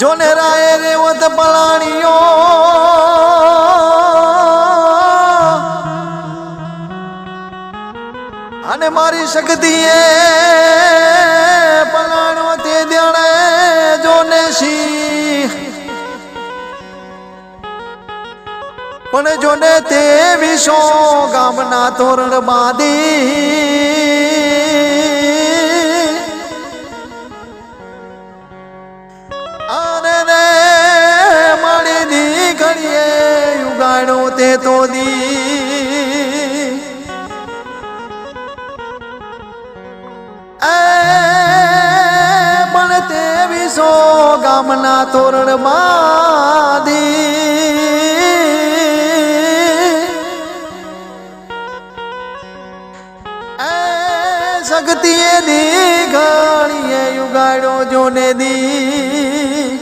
જોને રાય રેવત પલાણીઓ. અને મારી શક્તિએ પલાણો તે દેણે જોને સિંહ પણ જોને તે વિશો ગામના તોરણ બાંધી. અને મારી દીકરીએ યુગાડો તે તો દી પણ તે વિશો ગામના તોરણ બાંધી. શક્તિએ દી ઘડીએ યુગાડો જોને દી.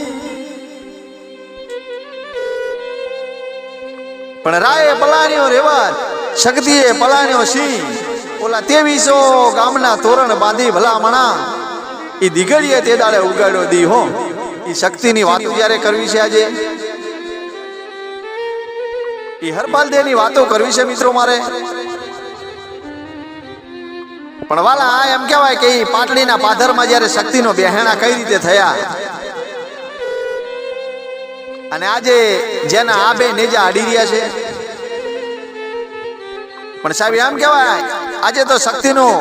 પણ રાયે પલાણ્યો રેવત શક્તિએ પલાણ્યો સિંહ. ઓલા તેવીસો ગામના તોરણ બાંધી ભલામણા એ દીગડીએ તે દાડે ઉગાડ્યો દી હો. એ શક્તિની વાતો જ્યારે કરવી છે આજે? એ હરપાલ દેની વાતો કરવી છે મિત્રો મારે? પણ વાલા, આ એમ કહેવાય કે ઈ પાટડીના જ્યારે શક્તિનો બેહેણા કઈ રીતે થયા? અને આજે જેના આ બે નેજા અડી રહ્યા છે. પણ સાહેબ, એમ કહેવાય, આજે તો શક્તિનું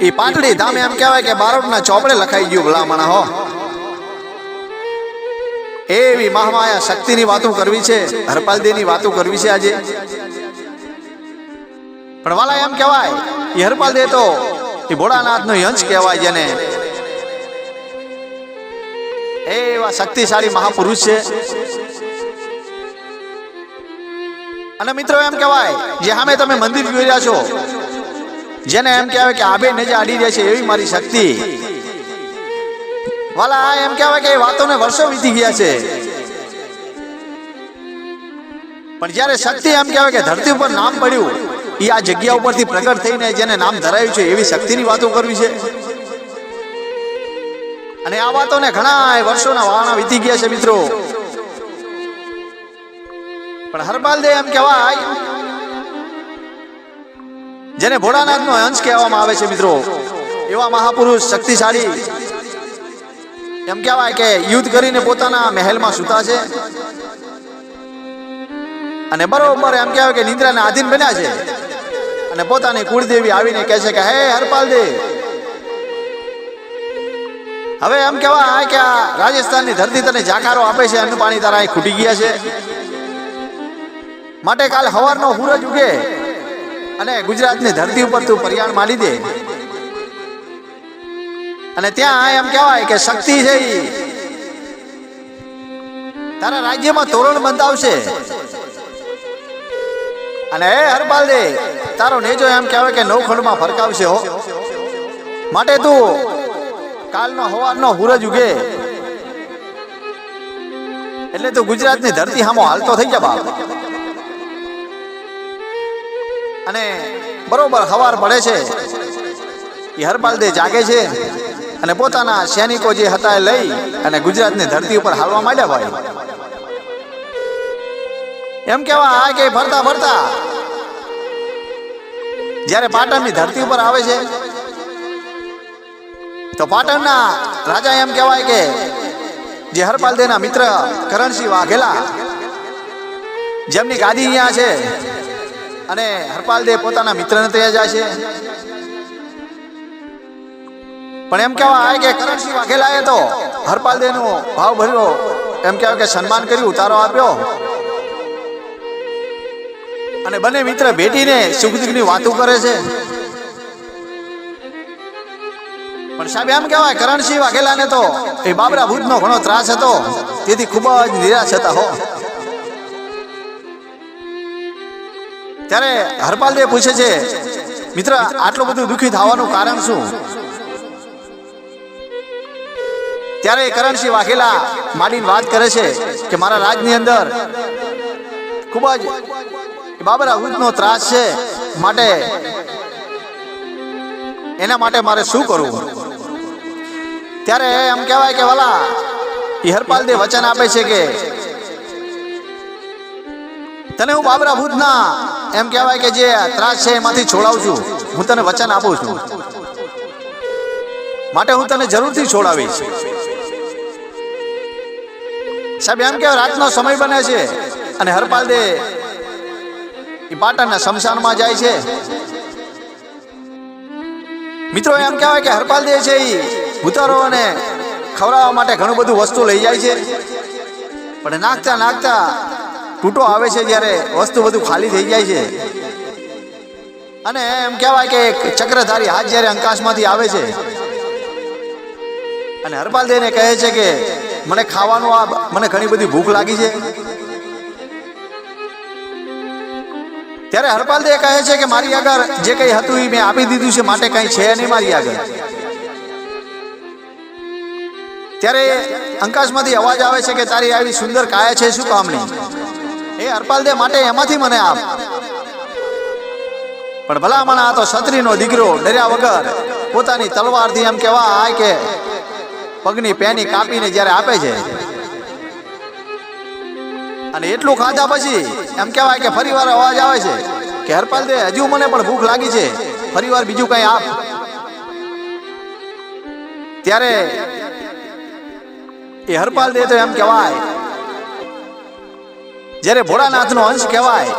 એ પાટડી ધામે એમ કહેવાય કે બારોટના ચોપડે લખાઈ ગયું, ભલામણા, હો. એવી મહામાયા શક્તિની વાતો કરવી છે હરપાલદેની વાતો કરવી છે આજે. પણ વાલા એમ કહેવાય એ હરપાલ દે તો એ ભોળાનાથ નો યંશ કહેવાય જેને એવા શક્તિશાળી મહાપુરુષ છે. અને મિત્રો એમ કહેવાય, જે સામે તમે મંદિર જોઈ રહ્યા છો, જેને એમ કહેવાય કે આબે નેજા અડી રહે છે એવી મારી શક્તિ. વાલા, આ એમ કહેવાય કે એ વાતોને વર્ષો વીતી ગયા છે. પણ જ્યારે શક્તિ એમ કહેવાય કે ધરતી ઉપર નામ પડ્યું એ આ જગ્યા ઉપરથી પ્રગટ થઈને જેને નામ ધરાવ્યું છે એવી શક્તિની વાતો કરવી છે. અને આ વાતોને ઘણા વર્ષોના વાણા વીતી ગયા છે મિત્રો. પણ હરપાલ દે એમ કહેવાય, જેને ભોળાનાથ નો અંશ કહેવામાં આવે છે મિત્રો. એવા મહાપુરુષ શક્તિશાળી. એમ કહેવાય કે યુદ્ધ કરીને પોતાના મહેલમાં સુતા છે. અને બરોબર એમ કહેવાય કે નિંદ્રાને આધીન બન્યા છે. અને પોતાની કુળદેવી આવીને કહે છે કે, હે હરપાલ દે હવે એમ કહેવાય કે આ રાજસ્થાનની ધરતી તને જાકારો આપે છે એનું પાણી તારા ખૂટી ગયા છે. માટે કાલ હવારનો સૂરજ ઉગે અને ગુજરાતની ધરતી ઉપર તું પર્યાણ માલી દે. અને ત્યાં એમ કહેવાય કે શક્તિ છે તારા રાજ્યમાં તોરણ બંધાવશે. અને એ હરપાલ દે તારો નેજો એમ કહેવાય કે નવખંડમાં ફરકાવશે હો. માટે તું કાલનો હવારનો હુરજ ઉગે. એટલે તું ગુજરાતની ધરતી સામો હાલતો થઈ જા બાપ. અને બરોબર હવાર પડે છે. એ હરપાલ દે જાગે છે અને પોતાના સૈનિકો જે હતા એ લઈ અને ગુજરાતની ધરતી ઉપર હાલવા માંડ્યા ભાઈ. એમ કેવા આ કે ફરતા ફરતા. જ્યારે પાટણની ધરતી ઉપર આવે છે, તો પાટણના રાજા એમ કહેવાય કે, જે હરપાલ દેના મિત્ર કરણસિંહ વાઘેલા, જેમની ગાદી અહીંયા છે, અને હરપાલ દે પોતાના મિત્રને ત્યાં જાય છે. પણ એમ કહેવાય કે કરણસિંહ વાઘેલાએ તો હરપાલ દેનો ભાવ ભર્યો, એમ કહેવાય કે સન્માન કર્યું, ઉતારો આપ્યો. અને બંને મિત્ર ભેટીને સુખ દુઃખની વાતો કરે છે. પણ સાહેબ, એમ કહેવાય, કરણસિંહ વાઘેલાને તો એ બાબરા ભૂતનો ઘણો ત્રાસ હતો. તેથી ખૂબ જ નિરાશ હતા હો. ત્યારે હરપાલદેવ પૂછે છે, મિત્ર, આટલું બધું દુઃખી થવાનું કારણ શું? ત્યારે કરણસિંહ વાઘેલા માંડીને વાત કરે છે કે, મારા રાજની અંદર ખૂબ જ એ બાબરા નો ત્રાસ છે માટે એના માટે મારે શું કરવું? ત્યારે એમ કહેવાય કે, વાલા એ હરપાલ દે વચન આપે છે કે, તને હું બાબરા ભૂતના એમ કહેવાય કે જે ત્રાસ છે એમાંથી છોડાવું છું હું તને વચન આપું છું. માટે હું તને જરૂરથી છોડાવીશ. સાહેબ, એમ કે રાતનો સમય બને છે અને હરપાલ દે એ પાટણના શમશાનમાં જાય છે. મિત્રો, એમ કહેવાય કે હરપાલ દે છે એ ભૂતારોને ખવડાવવા માટે ઘણું બધું વસ્તુ લઈ જાય છે. પણ નાખતા નાખતા તૂટો આવે છે જ્યારે વસ્તુ બધું ખાલી થઈ જાય છે. અને એમ કહેવાય કે એક ચક્રધારી હાથ જ્યારે અંકાશમાંથી આવે છે. અને હરપાલ દેને કહે છે કે, મને ખાવાનું આ, મને ઘણી બધી ભૂખ લાગી છે. ત્યારે હરપાલ દે કહે છે કે મારી આગળ જે કંઈ હતું એ મેં આપી દીધું છે, માટે કંઈ છે નહીં મારી આગળ. ત્યારે અંકાશમાંથી અવાજ આવે છે કે તારી આવી સુંદર કાયા છે, શું કામની એ હરપાલ દે, માટે એમાંથી મને આપ. પણ ભલા મને આ તો છત્રીનો દીકરો ડર્યા વગર પોતાની તલવારથી એમ કહેવાય કે પગની પેની કાપીને જ્યારે આપે છે અને એટલું ખાધા પછી એમ કહેવાય કે ફરીવાર અવાજ આવે છે કે હરપાલ દે, હજુ મને પણ ભૂખ લાગી છે. ફરીવાર બીજું કંઈ આપ. ત્યારે એ હરપાલ દે તો એમ કહેવાય, જ્યારે ભોળાનાથનો અંશ કહેવાય,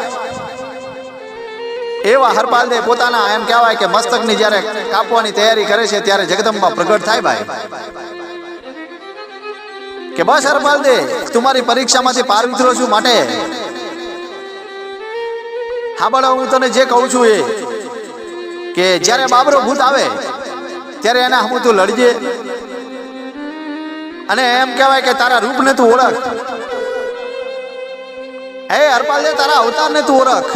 એવા હરપાલ દે પોતાના એમ કહેવાય કે મસ્તકની જ્યારે કાપવાની તૈયારી કરે છે, ત્યારે જગદંબા પ્રગટ થાય ભાઈ. કે બસ હરપાલ દે તમારી પરીક્ષામાંથી પાર ઉતરો છું માટે. હા બળા, હું તને જે કહું છું એ, કે જ્યારે બાબરો ભૂત આવે, ત્યારે એના હું તું લડજે. અને એમ કહેવાય કે તારા રૂપને તું ઓળખ. હે હરપાલ તારા અવતારને તું ઓળખ.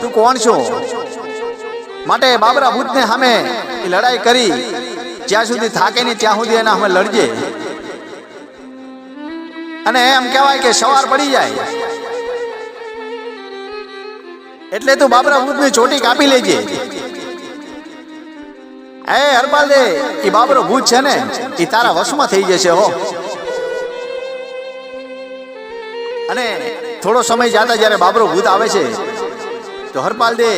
તું કોણ છો? માટે બાબરા ભૂતને સામે લડાઈ કરી, જ્યાં સુધી થાકે નહીં ત્યાં સુધી એના અમે લડજે. અને એમ કહેવાય કે સવાર પડી જાય. એટલે તું બાબરા ભૂતની ચોટી કાપી લેજે. એ હરપાલ દે એ બાબરો ભૂત છે ને એ તારા વશમાં થઈ જશે, હો. અને થોડો સમય જાતા જ્યારે બાબરો ભૂત આવે છે, તો હરપાલ દે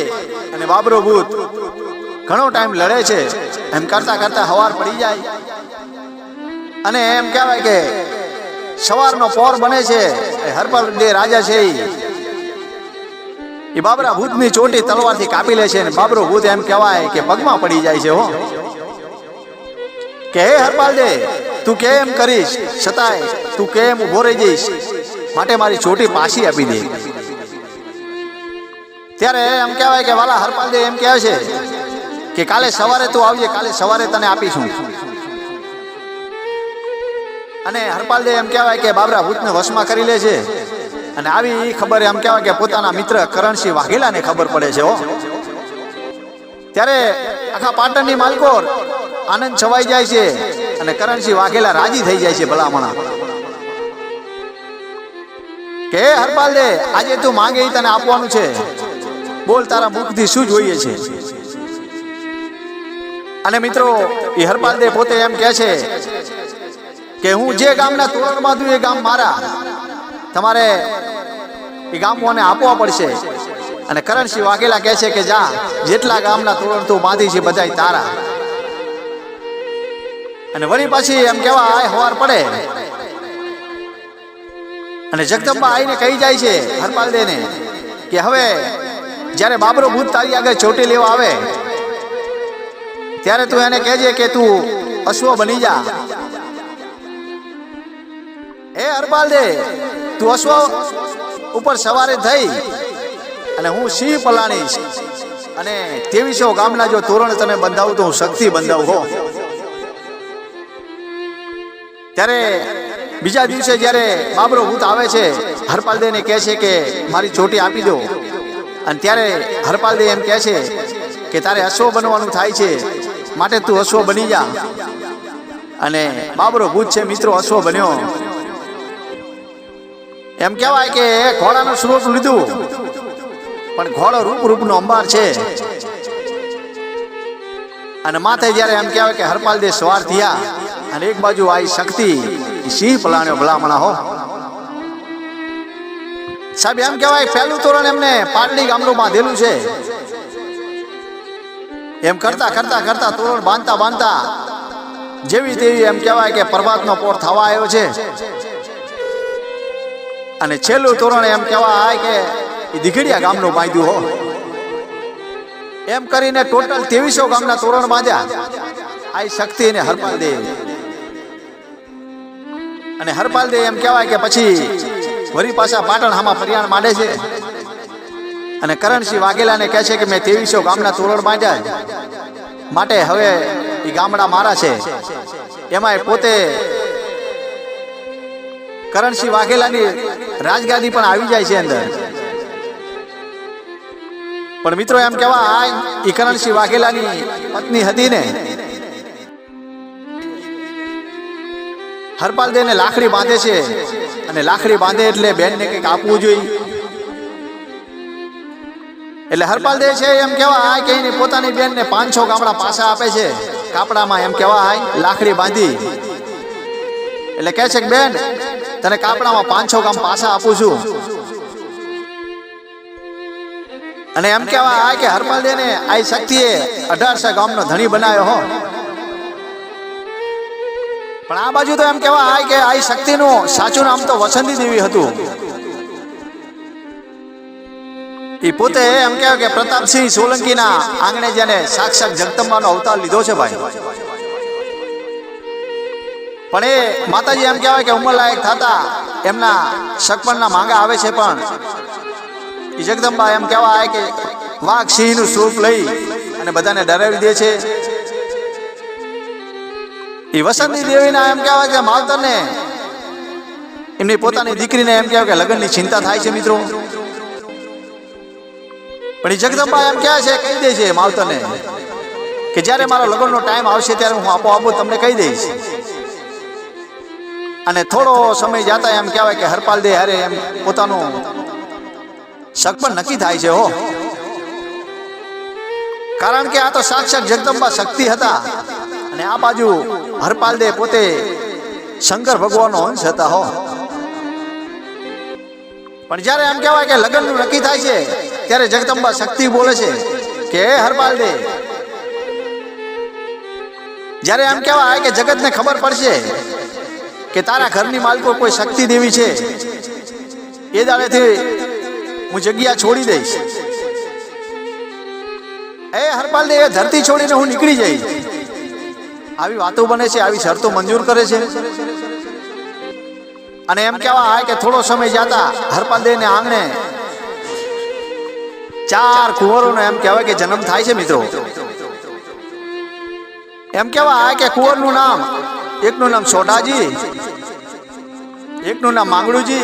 અને બાબરો ભૂત ઘણો ટાઈમ લડે છે, એમ કરતા કરતા હવાર પડી જાય. અને એમ કહેવાય કે સવારનો પોર બને છે. હરપાલ દે રાજા છે. એ બાબરા ભૂતની ચોટી તલવારથી કાપી લે છે અને બાબરો ભૂત એમ કહેવાય કે પગમાં પડી જાય છે હો. કે હે હરપાલ દે તું કેમ કરીશ? છતાંય તું કેમ ઊભો રહી જઈશ? માટે મારી ચોટી પાછી આપી દે. ત્યારે એમ કહેવાય કે વાલા હરપાલ દે એમ કહે છે કે કાલે સવારે તું આવજે, કાલે સવારે તને આપીશું. અને હરપાલ દે એમ કહેવાય કે બાબરા ભૂતને વશમાં કરી લે છે. અને આવી ખબર એમ કહેવાય કે પોતાના મિત્ર કરણસિંહ વાઘેલાને ખબર પડે છે, હો. ત્યારે આખા પાટણની માલકોર આનંદ છવાઈ જાય છે અને કરણસિંહ વાઘેલા રાજી થઈ જાય છે ભલામણા. કે હરપાલ દે આજે તું માંગે તને આપવાનું છે. બોલ, તારા મુખથી શું જોઈએ છે? અને મિત્રો એ હરપાલ દે પોતે એમ કહે છે કે હું જે ગામના તોરણ બાંધું એ ગામ મારા. તમારે એ ગામોને આપવા પડશે. અને કરણસિંહ વાઘેલા કહે છે કે જા, જેટલા ગામના તોરણ તું બાંધી છે બધા તારા. અને વળી પાછી એમ કેવા આય, હવાર પડે. અને જગદંબા આઈને કહી જાય છે હરપાલ દેને કે હવે જ્યારે બાબરો ભૂત તારી આગળ ચોટી લેવા આવે, ત્યારે તું એને કહેજે કે તું અશ્વ બની જા. એ હરપાલ દે તું અશ્વ ઉપર સવારે થઈ અને હું સિંહ પલાણીશ. અને ત્રેવીસો ગામના જો તોરણ તને બંધાવું તો હું શક્તિ બંધાવું, હો. ત્યારે બીજા દિવસે જ્યારે બાબરો ભૂત આવે છે હરપાલ દેને કહે છે કે મારી ચોટી આપી દો. અને ત્યારે હરપાલ દે એમ કહે છે કે તારે અશ્વ બનવાનું થાય છે, માટે તું અશ્વ બની જા. અને બાબરો ભૂત છે, મિત્રો, અશ્વ બન્યો. એમ કહેવાય કે ઘોડાનું સ્વરૂપ લીધું. પણ ઘોડો રૂપ રૂપનો અંબાર છે. અને માથે જ્યારે એમ કહેવાય કે હરપાલ દે સવાર થયા અને એક બાજુ આવી શક્તિ સિંહ પલાણ્યો ભલામણા હો. સાહેબ, એમ કહેવાય પહેલું તોરણ એમને પાટડી ગામનું બાંધેલું છે. એમ કરતા કરતા કરતા તોરણ બાંધતા બાંધતા જેવી તેવી એમ કહેવાય કે પ્રભાતનો પોર થવા આવ્યો છે. અને છેલ્લું તોરણ એમ કહેવાય કે એ દીઘડિયા ગામનું બાંધ્યું હો. એમ કરીને ટોટલ ત્રેવીસો ગામના તોરણ બાંધ્યા. આ શક્તિ અને હરપાલ દેવ. અને હરપાલ દેવ એમ કહેવાય કે પછી વરી પાછા પાટણ હામાં ફરિયાણ માંડે છે. અને કરણસિંહ વાઘેલાને કહે છે કે મેં ત્રેવીસો ગામના તોરણ બાંધ્યા માટે હવે એ ગામડા મારા છે. એમાં પોતે કરણસિંહ વાઘેલાની રાજગાદી પણ આવી જાય છે અંદર. પણ મિત્રો એમ કેવા આ કરણસિંહ વાઘેલાની પત્ની હતી ને. હરપાલ દેને લાકડી બાંધે છે અને લાકડી બાંધે એટલે બેનને કંઈક આપવું જોઈએ. એટલે હરપાલ દે છે એમ કેવા આ કે એની પોતાની બેનને પાંચસો ગામડા પાછા આપે છે. કાપડામાં એમ કેવા લાકડી બાંધી એટલે કહે છે કે, બેન, તને કાપડામાં પાંચસો ગામ પાછા આપું છું. અને એમ કહેવા આ કે હરમલદેવ ને આ શક્તિએ અઢારસો ગામનો ધણી બનાવ્યો, હો. પણ આ બાજુ તો એમ કહેવા આ કે આ શક્તિનું સાચું નામ તો વસંતી દેવી હતું. એ પોતે એમ કહેવાય કે પ્રતાપસિંહ સોલંકીના આંગણે જેને સાક્ષાત જગદંબાનો અવતાર લીધો છે ભાઈ. પણ એ માતાજી એમ કહેવાય કે ઉંમરલાયક થતા એમના સગપણના માંગા આવે છે પણ. એ જગદંબા એમ કહેવાય કે વાઘ સિંહનું સ્વરૂપ લઈ અને બધાને ડરાવી દે છે. એ વસંતી દેવીના એમ કહેવાય કે માવતરને એમની પોતાની દીકરીને એમ કહેવાય કે લગ્નની ચિંતા થાય છે મિત્રો. પણ એ જગદંબા એમ કહે છે, કહી દે છે માવતરને કે જ્યારે મારો લગ્નનો ટાઈમ આવશે ત્યારે હું આપો આપો તમને કહી દઈશ. અને થોડો સમય જતા એમ કહેવાય કે હરપાલ દે હારે એમ પોતાનું શક પણ નક્કી થાય છે, હો. કારણ કે આ તો સાક્ષાત જગદંબા શક્તિ હતા અને આ બાજુ હરપાલ દે પોતે શંકર ભગવાનનો અંશ હતા, હો. પણ જ્યારે એમ કહેવાય કે લગ્નનું નક્કી થાય છે, ત્યારે જગદંબા શક્તિ બોલે છે કે હરપાલ દે. જ્યારે એમ કહેવાય કે જગતને ખબર પડશે કે તારા ઘરની માલકો કોઈ શક્તિ દેવી છે? એ દાડેથી હું જગ્યા છોડી દઈશ. એ હરપાલ એ ધરતી છોડીને હું નીકળી જઈશ. આવી વાતો બને છે, આવી શરતો મંજૂર કરે છે. અને એમ કહેવાય કે થોડો સમય જતા હરપાલ દે ને આંગણે ચાર કુંવરોનો એમ કહેવાય કે જન્મ થાય છે, મિત્રો. એમ કહેવાય કે કુંવરનું નામ એકનું નામ સોઢાજી, એકનું નામ માંગડુજી,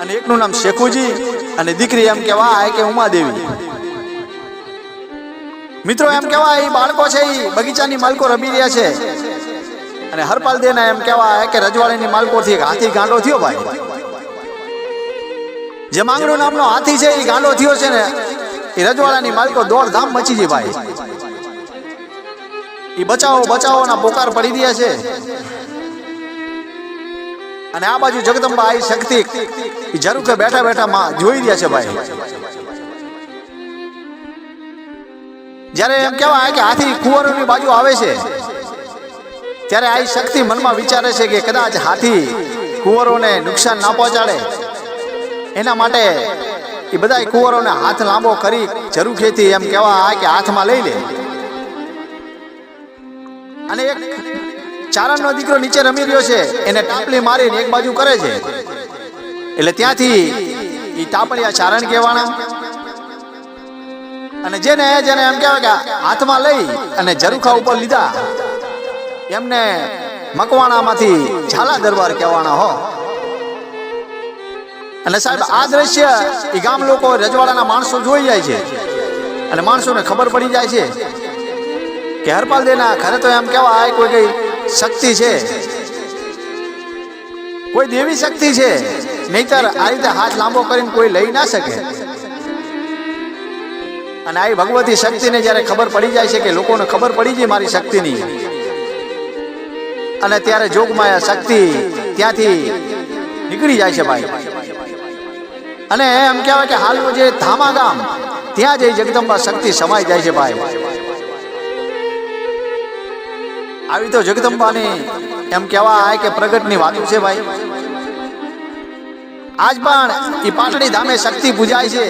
અને એકનું નામ શેખુજી, અને દીકરી એમ કહેવાય કે ઉમાદેવી. મિત્રો, એમ કહેવાય એ બાળકો છે એ બગીચાની માલકો રમી રહ્યા છે. અને હરપાલ દેના એમ કહેવાય કે રજવાડીની માલકોથી એક હાથી ગાંડો થયો ભાઈ. જે માંગડો નામનો હાથી છે એ ગાંડો થયો છે ને એ રજવાડાની માલકો દોડધામ મચી છે ભાઈ. એ બચાવો બચાવોના પોકાર પડી રહ્યા છે. અને આ બાજુ જગદંબા આવી શક્તિ. એ જરૂર કે બેઠા બેઠા માં જોઈ રહ્યા છે ભાઈ. જ્યારે એમ કહેવાય કે હાથી કુંવરોની બાજુ આવે છે, ત્યારે આ શક્તિ મનમાં વિચારે છે કે કદાચ હાથી કુંવરોને નુકસાન ના પહોંચાડે. એના માટે એ બધા કુંવરોને હાથ લાંબો કરી જરૂર ખેતી એમ કહેવાય કે હાથમાં લઈ લે. અને એક ચારણનો દીકરો નીચે રમી રહ્યો છે, એને ટાપલી મારીને એક બાજુ કરે છે. એટલે ત્યાંથી એ ટાપલિયા ચારણ કહેવાના. અને જેને જેને એમ કહેવાય કે હાથમાં લઈ અને ઝરૂખા ઉપર લીધા, એમને મકવાણામાંથી ઝાલા દરબાર કહેવાના હો. અને સાહેબ, આ દ્રશ્ય એ ગામ લોકો રજવાડાના માણસો જોઈ જાય છે. અને માણસોને ખબર પડી જાય છે. કે હરપાલ દેના ખરે તો એમ કહેવાય કોઈ કઈ શક્તિ છે? કોઈ દેવી શક્તિ છે? નહીતર આ રીતે હાથ લાંબો કરીને કોઈ લઈ ના શકે. અને આ ભગવતી શક્તિને જ્યારે ખબર પડી જાય છે કે લોકોને ખબર પડી ગઈ મારી શક્તિની, અને ત્યારે જોગમાયા શક્તિ ત્યાંથી નીકળી જાય છે ભાઈ. અને એમ કહેવાય કે હાલનું જે ધામા ગામ ત્યાં જઈ જગદંબા શક્તિ સમાઈ જાય છે ભાઈ. આવી તો જગદંબાની એમ કહેવાય કે પ્રગટની વાતો છે ભાઈ. આજ પણ એ પાટડી ધામે શક્તિ પૂજાય છે.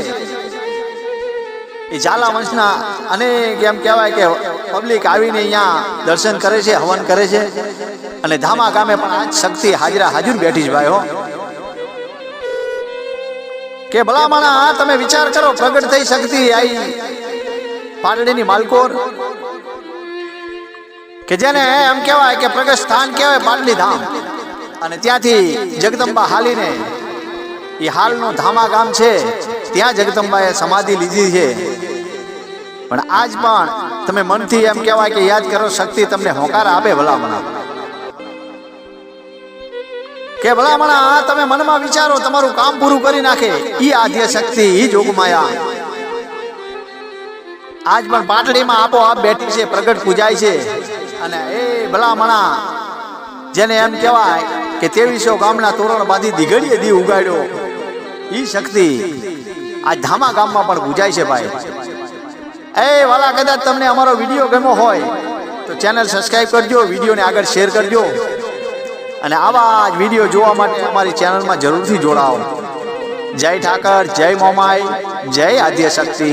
એ ઝાલા વંશના અનેક એમ કહેવાય કે પબ્લિક આવીને અહીંયા દર્શન કરે છે, હવન કરે છે. અને ધામા ગામે પણ આજ શક્તિ હાજરા હાજર બેઠી છે ભાઈ હો. કે ભલા માણા તમે વિચાર કરો, પ્રગટ થઈ શક્તિ આઈ પાટડીની માલકોર. કે જેને એમ કહેવાય કે પ્રગટ સ્થાન કહેવાય પાટલી ધામ. અને ત્યાંથી જગદંબા હાલીને એ હાલનું ધામા ગામ છે, ત્યાં જગદંબાએ સમાધિ લીધી છે. પણ આજ પણ તમે મનથી એમ કહેવાય કે યાદ કરો, શક્તિ તમને હોકાર આપે ભલામણા. કે ભલામણા તમે મનમાં વિચારો, તમારું કામ પૂરું કરી નાખે. ઈ આદ્ય શક્તિ, ઈ જોગમાયા. આજ પણ પાટડીમાં આપો આપ બેઠી છે, પ્રગટ પૂજાય છે. અને એ ભલામણા, જેને એમ કહેવાય કે તેવીસો ગામના તોરણ બાંધી દીઘડીએ દી ઉગાડ્યો. ઈ શક્તિ આ ધામા ગામમાં પણ પૂજાય છે ભાઈ. એ વાલા કદાચ તમને અમારો વીડિયો ગમ્યો હોય, તો ચેનલ સબસ્ક્રાઇબ કરજો, વિડીયોને આગળ શેર કરજો. અને આવા જ વીડિયો જોવા માટે અમારી ચેનલમાં જરૂરથી જોડાઓ. જય ઠાકર, જય મોમાઈ, જય આદ્ય શક્તિ